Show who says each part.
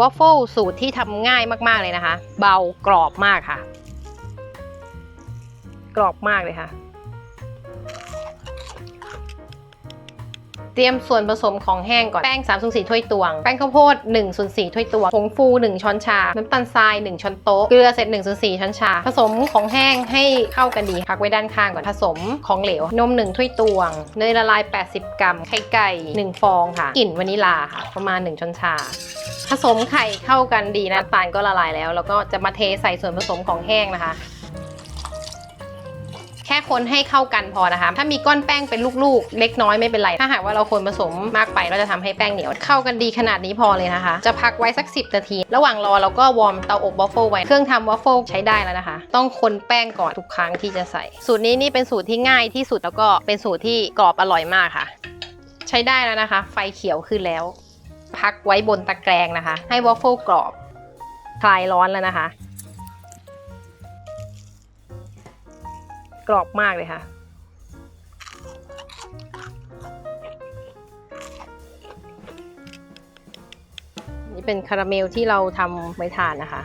Speaker 1: วอฟเฟิลสูตรที่ทำง่ายมากๆเลยนะคะ เบากรอบมากค่ะ กรอบมากเลยค่ะ เตรียมส่วนผสมของแห้งก่อน แป้ง3ส่วน4ถ้วยตวง แป้งข้าวโพด1ส่วน4ถ้วยตวงผงฟู 1 ช้อนชา น้ำตาลทราย 1 ช้อนโต๊ะ เกลือเสร็จ1ส่วน4ช้อนชา ผสมของแห้งให้เข้ากันดีพักไว้ด้านข้างก่อน ผสมของเหลว นม 1 ถ้วยตวง เนยละลาย 80 กรัม ไข่ไก่ 1 ฟองค่ะ กลิ่นวานิลาค่ะ ประมาณ 1 ช้อนชา ผสมไข่เข้ากันดีนะน้ำตาลก็ละลายแล้ว แล้วก็จะมาเทใส่ส่วนผสมของแห้งนะคะ แค่คนให้เข้ากันพอนะคะ ถ้ามีก้อนแป้งเป็นลูกๆ เล็กน้อยไม่เป็นไร ถ้าหากว่าเราคนผสมมากไปเราจะทำให้แป้งเหนียว เข้ากันดีขนาดนี้พอเลยนะคะ จะพักไว้สัก 10 นาที ระหว่างรอเราก็วอร์มเตาอบวอฟเฟิลไว้ เครื่องทำวอฟเฟิลใช้ได้แล้วนะคะ ต้องคนแป้งก่อนทุกครั้งที่จะใส่ สูตรนี้นี่เป็นสูตรที่ง่ายที่สุดแล้วก็เป็นสูตรที่กรอบอร่อยมากค่ะ ใช้ได้แล้วนะคะ ไฟเขียวขึ้นแล้ว พักไว้บนตะแกรงนะคะ ให้วอฟเฟิลกรอบ คลายร้อนแล้วนะคะ กรอบมากเลยค่ะ นี่เป็นคาราเมลที่เราทำไว้ทานนะคะ